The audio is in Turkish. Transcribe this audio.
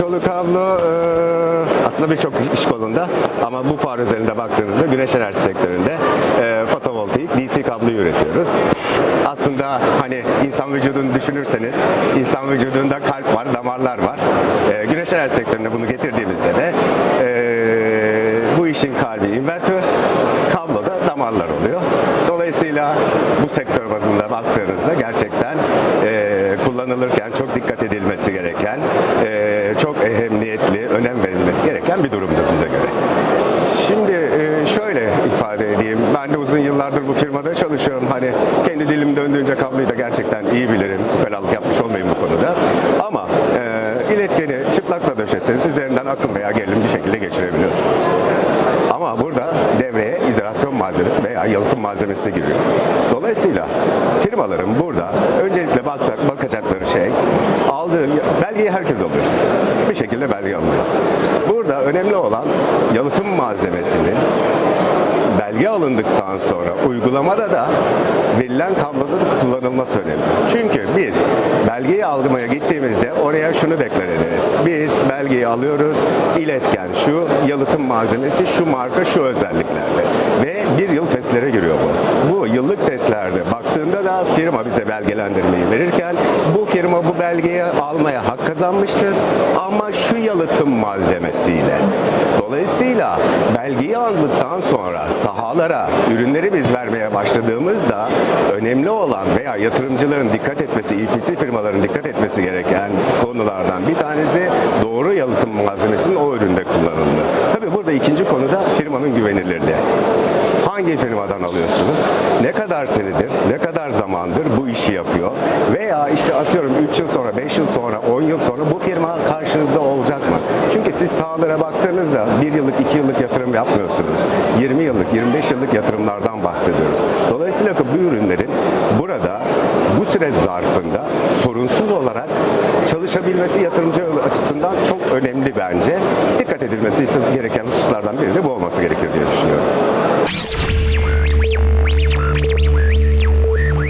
yolu kablo e, aslında birçok iş kolunda ama bu fuar üzerinde baktığınızda güneş enerjisi sektöründe e, fotovoltaik DC kablo üretiyoruz. Aslında hani insan vücudunu düşünürseniz insan vücudunda kalp var, damarlar var. E, güneş enerjisi sektörüne bunu getirdiğimizde de e, bu işin kalbi invertör, kablo da damarlar oluyor. Dolayısıyla bu sektör bazında baktığınızda gerçekten e, kullanılırken çok dikkat edilmesi gereken, e, gereken bir durumdur bize göre. Şimdi e, şöyle ifade edeyim. Ben de uzun yıllardır bu firmada çalışıyorum. Hani kendi dilim döndüğünce kabloyu da gerçekten iyi bilirim. Ukalalık yapmış olmayayım bu konuda. Ama e, iletkeni çıplakla döşeseniz üzerinden akım veya gerilim bir şekilde geçirebiliyorsunuz. Ama burada devreye izolasyon malzemesi veya yalıtım malzemesi giriyor. Dolayısıyla firmaların burada öncelikle bak- bakacakları şey aldığı belgeyi herkes alıyor. Bir şekilde belge alıyor. Önemli olan yalıtım malzemesinin belge alındıktan sonra uygulamada da verilen kabloda da kullanılması önemli. Çünkü biz belgeyi almaya gittiğimizde oraya şunu deklar ederiz. Biz belgeyi alıyoruz, iletken şu, yalıtım malzemesi şu marka şu özelliklerde. Ve bir yıl testlere giriyor bu. Bu yıllık testlerde baktığında da firma bize belgelendirmeyi verirken bu firma bu belgeyi almaya hak kazanmıştır ama şu yalıtım malzemesiyle. Dolayısıyla belgeyi aldıktan sonra sahalara ürünleri biz vermeye başladığımızda önemli olan veya yatırımcıların dikkat etmesi, EPC firmaların dikkat etmesi gereken konulardan bir tanesi doğru yalıtım malzemesinin o üründe kullanılması. Tabii burada ikinci konu da firmanın güvenilirliği. Hangi firmadan alıyorsunuz? Ne kadar senedir, ne kadar zamandır bu işi yapıyor? Veya işte atıyorum 3 yıl sonra, 5 yıl sonra, 10 yıl sonra bu firma karşınızda olacak mı? Çünkü siz sahalara baktığınızda 1 yıllık, 2 yıllık yatırım yapmıyorsunuz. 20 yıllık, 25 yıllık yatırımlardan bahsediyoruz. Dolayısıyla bu ürünlerin burada bu süre zarfında sorunsuz olarak çalışabilmesi yatırımcı açısından çok önemli bence. Dikkat edilmesi gereken hususlardan biri de bu olması gerekir diye düşünüyorum.